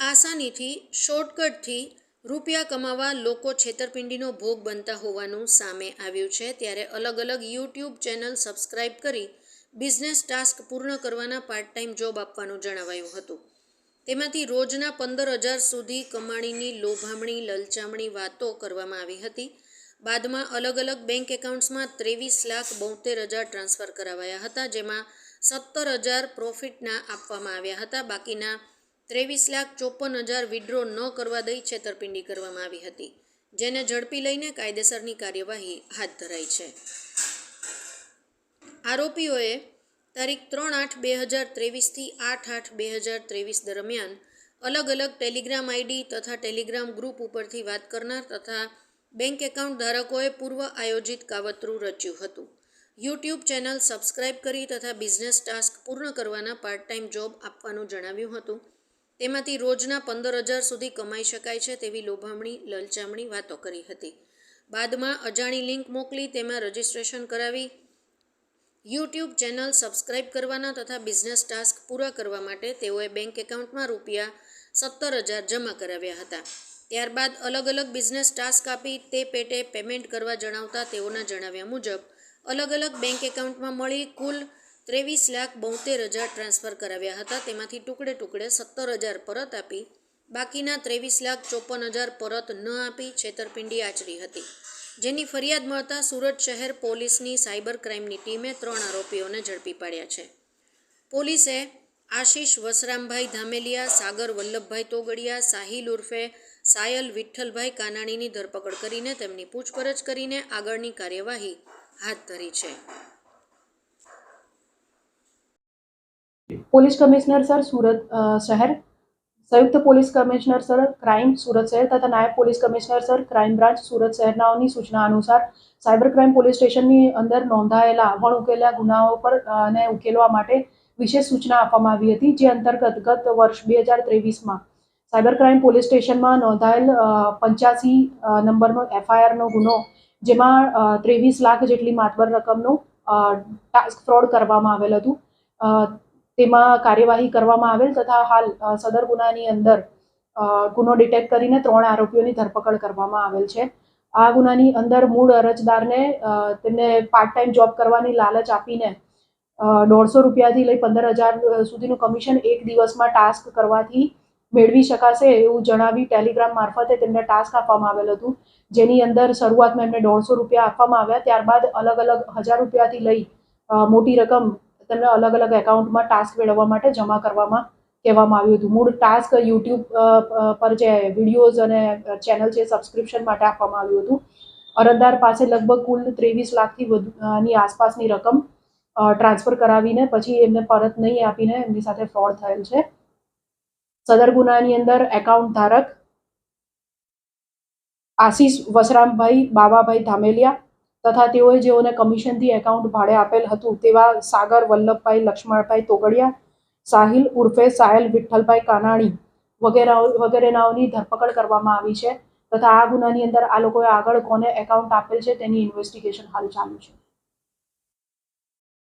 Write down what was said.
આસાનીથી, શોર્ટકટથી રૂપિયા કમાવા લોકો છેતરપિંડીનો ભોગ બનતા હોવાનું સામે આવ્યું છે. ત્યારે અલગ અલગ યુટ્યુબ ચેનલ સબસ્ક્રાઇબ કરી બિઝનેસ ટાસ્ક પૂર્ણ કરવાના પાર્ટ ટાઈમ જોબ આપવાનું જણાવાયું હતું. તેમાંથી રોજના પંદર હજાર સુધી કમાણીની લોભામણી, લલચામણી વાતો કરવામાં આવી હતી. બાદમાં અલગ અલગ બેંક એકાઉન્ટ્સમાં ત્રેવીસ લાખ બોતેર હજાર ટ્રાન્સફર કરાવાયા હતા, જેમાં સત્તર હજાર પ્રોફિટના આપવામાં આવ્યા હતા. બાકીના ત્રેવીસ લાખ ચોપન હજાર વિડ્રો ન કરવા દઈ છેતરપિંડી કરવામાં આવી હતી, જેને ઝડપી લઈને કાયદેસરની કાર્યવાહી હાથ ધરાઈ છે. આરોપીઓએ તારીખ ત્રણ આઠ બે હજાર ત્રેવીસથી આઠ આઠ બે હજાર ત્રેવીસ દરમિયાન અલગ અલગ ટેલિગ્રામ આઈડી તથા ટેલિગ્રામ ગ્રુપ ઉપરથી વાત કરનાર તથા બેંક એકાઉન્ટ ધારકોએ પૂર્વ આયોજિત કાવતરું રચ્યું હતું. યુટ્યુબ ચેનલ સબસ્ક્રાઇબ કરી તથા બિઝનેસ ટાસ્ક પૂર્ણ કરવાના પાર્ટ ટાઈમ જોબ આપવાનું જણાવ્યું હતું. તેમાંથી રોજના પંદર હજાર સુધી કમાઈ શકાય છે તેવી લોભામણી, લલચામણી વાતો કરી હતી. બાદમાં અજાણી લિંક મોકલી તેમાં રજિસ્ટ્રેશન કરાવી. યુટ્યુબ ચેનલ સબસ્ક્રાઇબ કરવાના તથા બિઝનેસ ટાસ્ક પૂરા કરવા માટે તેઓએ બેંક એકાઉન્ટમાં રૂપિયા સત્તર હજાર જમા કરાવ્યા હતા. ત્યારબાદ અલગ અલગ બિઝનેસ ટાસ્ક આપી તે પેટે પેમેન્ટ કરવા જણાવતા તેઓના જણાવ્યા મુજબ, અલગ અલગ બેંક એકાઉન્ટમાં મળી કુલ ત્રેવીસ લાખ બોતેર હજાર ટ્રાન્સફર કરાવ્યા હતા. તેમાંથી ટુકડે ટુકડે સત્તર હજાર પરત આપી, બાકીના ત્રેવીસ લાખ ચોપન હજાર પરત ન આપી છેતરપિંડી આચરી હતી. જેની ફરિયાદ મળતા સુરત શહેર પોલીસની સાયબર ક્રાઇમની ટીમે ત્રણ આરોપીઓને ઝડપી પાડ્યા છે. પોલીસે આશીષ વસરામભાઈ ધામેલિયા, સાગર વલ્લભભાઈ તોગડિયા, સાહિલ ઉર્ફે સાયલ વિઠ્ઠલભાઈ કાનાણીની ધરપકડ કરીને તેમની પૂછપરછ કરીને આગળની કાર્યવાહી હાથ ધરી છે. પોલીસ કમિશનર સર સુરત શહેર. સંયુક્ત police commissioner sir crime Surat શહેર તથા નાયબ police commissioner sir crime branch Surat શહેરનાઓની સૂચના અનુસાર સાયબર ક્રાઇમ પોલીસ સ્ટેશનની અંદર નોંધાયેલા અવણ ઉકેલા ગુનાઓ પર અને ઉકેલવા માટે વિશેષ સૂચના આપવામાં આવી હતી, જે અંતર્ગત ગત વર્ષ બે હજાર ત્રેવીસમાં સાયબર ક્રાઇમ પોલીસ સ્ટેશનમાં નોંધાયેલ પંચ્યાસી નંબરનો એફઆઈઆરનો ગુનો, જેમાં ત્રેવીસ લાખ જેટલી માતબર રકમનું ટાસ્ક ફ્રોડ કરવામાં આવેલ હતું. તેમાં કાર્યવાહી કરવામાં આવેલ તથા હાલ સદર ગુનાની અંદર ગુનો ડિટેક્ટ કરીને ત્રણ આરોપીઓની ધરપકડ કરવામાં આવેલ છે. આ ગુનાની અંદર મૂળ અરજદારને તેમને પાર્ટ ટાઈમ જોબ કરવાની લાલચ આપીને દોઢસો રૂપિયાથી લઈ પંદર હજાર સુધીનું કમિશન એક દિવસમાં ટાસ્ક કરવાથી મેળવી શકાશે એવું જણાવી ટેલિગ્રામ મારફતે તેમને ટાસ્ક આપવામાં આવેલ હતું. જેની અંદર શરૂઆતમાં એમને દોઢસો રૂપિયા આપવામાં આવ્યા. ત્યારબાદ અલગ અલગ હજાર રૂપિયાથી લઈ મોટી રકમ તેમને અલગ અલગ એકાઉન્ટમાં ટાસ્ક મેળવવા માટે જમા કરવામાં કહેવામાં આવ્યું હતું. મૂળ ટાસ્ક યુટ્યુબ પર જે વિડીયોઝ અને ચેનલ છે સબસ્ક્રિપ્શન માટે આપવામાં આવ્યું હતું. અરજદાર પાસે લગભગ કુલ ત્રેવીસ લાખથી વધુ અ, ની આસપાસની રકમ ટ્રાન્સફર કરાવીને પછી એમને પરત નહીં આપીને એમની સાથે ફ્રોડ થયેલ છે. સદર ગુનાની અંદર એકાઉન્ટ ધારક આશીષ વસરામભાઈ બાવાભાઈ ધામેલિયા તથા તેઓએ જેઓને કમિશનથી એકાઉન્ટ ભાડે આપેલ હતું તેવા સાગર, વલ્લભભાઈ, લક્ષ્મણભાઈ તોગડિયા, સાહિલ ઉર્ફે સાયલ, વિઠ્ઠલભાઈ કાનાણી વગેરે વગેરેનાઓની ધરપકડ કરવામાં આવી છે તથા આ ગુનાની અંદર આ લોકોએ આગળ કોને એકાઉન્ટ આપેલ છે તેની ઇન્વેસ્ટિગેશન હાલ ચાલુ છે.